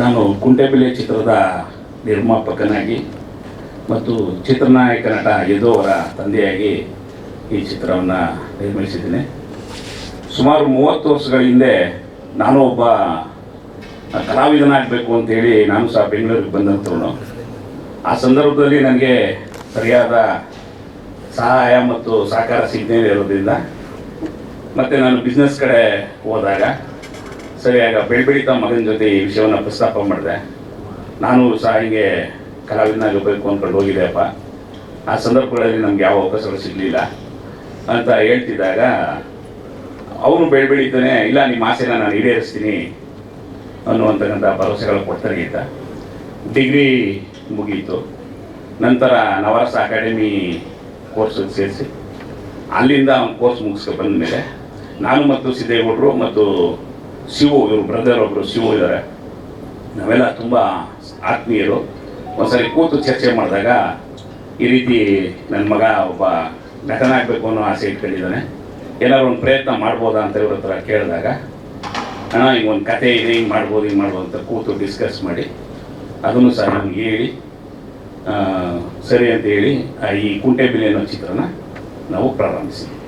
ನಾನು ಕುಂಟೆಬಿಲೆ ಚಿತ್ರದ ನಿರ್ಮಾಪಕನಾಗಿ ಮತ್ತು ಚಿತ್ರನಾಯಕ ನಟ ಯದೋವರ ತಂದೆಯಾಗಿ ಈ ಚಿತ್ರವನ್ನು ನಿರ್ಮಿಸಿದ್ದೀನಿ. ಸುಮಾರು ಮೂವತ್ತು ವರ್ಷಗಳ ಹಿಂದೆ ನಾನು ಒಬ್ಬ ಕಲಾವಿದನಾಗಬೇಕು ಅಂತೇಳಿ ನಾನು ಸಹ ಬೆಂಗಳೂರಿಗೆ ಬಂದಂಥವನು ಆ ಸಂದರ್ಭದಲ್ಲಿ ನನಗೆ ಸರಿಯಾದ ಸಹಾಯ ಮತ್ತು ಸಹಕಾರ ಸಿಗದೇ ಇರೋದ್ರಿಂದ ಮತ್ತು ನಾನು ಬಿಸ್ನೆಸ್ ಕಡೆ ಹೋದಾಗ ಸರಿಯಾಗ ಬೆಳ್ಬೆಳೀತಾ ಮಗನ ಜೊತೆ ಈ ವಿಷಯವನ್ನು ಪ್ರಸ್ತಾಪ ಮಾಡಿದೆ. ನಾನು ಸಹ ಹಿಂಗೆ ಕಲಾವಿದನಾಗಬೇಕು ಅಂದ್ಕೊಂಡು ಹೋಗಿದ್ದೆಪ್ಪ ಆ ಸಂದರ್ಭಗಳಲ್ಲಿ ನಮ್ಗೆ ಯಾವ ಅವಕಾಶಗಳು ಸಿಗಲಿಲ್ಲ. ಅಂತ ಹೇಳ್ತಿದ್ದಾಗ, ಅವನು ಬೆಳ್ಬೆಳೀತಾನೆ ಇಲ್ಲ, ನಿಮ್ಮ ಆಸೆನ ನಾನು ಈಡೇರಿಸ್ತೀನಿ ಅನ್ನುವಂತಕ್ಕಂಥ ಭರವಸೆಗಳು ಕೊಡ್ತಾನೆ ಇದ್ದ. ಡಿಗ್ರಿ ಮುಗೀತು. ನಂತರ ನವರಸ ಅಕಾಡೆಮಿ ಕೋರ್ಸಿಗೆ ಸೇರಿಸಿ. ಅಲ್ಲಿಂದ ಅವನು ಕೋರ್ಸ್ ಮುಗಿಸ್ಕೊ ಬಂದ ಮೇಲೆ ನಾನು ಮತ್ತು ಸಿದ್ದೇಗೌಡರು ಮತ್ತು ಶಿವು, ಇವರು ಬ್ರದರ್ ಒಬ್ಬರು ಶಿವು ಇದ್ದಾರೆ ನಾವೆಲ್ಲ ತುಂಬ ಆತ್ಮೀಯರು. ಒಂದ್ಸರಿ ಕೂತು ಚರ್ಚೆ ಮಾಡಿದಾಗ ಈ ರೀತಿ ನನ್ನ ಮಗ ಒಬ್ಬ ನಟನಾಗಬೇಕು ಅನ್ನೋ ಆಸೆ ಇಟ್ಕೊಂಡಿದ್ದಾನೆ. ಏನಾದ್ರು ಒಂದು ಪ್ರಯತ್ನ ಮಾಡ್ಬೋದಾ ಅಂತ ಇವ್ರ ಹತ್ರ ಕೇಳಿದಾಗ ಅಣ್ಣ ಈಗ ಒಂದು ಕತೆ ಇದೆ, ಹಿಂಗೆ ಮಾಡ್ಬೋದು ಹಿಂಗೆ ಮಾಡ್ಬೋದು ಅಂತ ಕೂತು ಡಿಸ್ಕಸ್ ಮಾಡಿ, ಅದನ್ನು ಸಹ ನಮ್ಗೆ ಹೇಳಿ ಸರಿ ಅಂತ ಹೇಳಿ ಈ ಕುಂಟೆಬಿಲೆ ಅನ್ನೋ ಚಿತ್ರನ ನಾವು ಪ್ರಾರಂಭಿಸಿದ್ವಿ.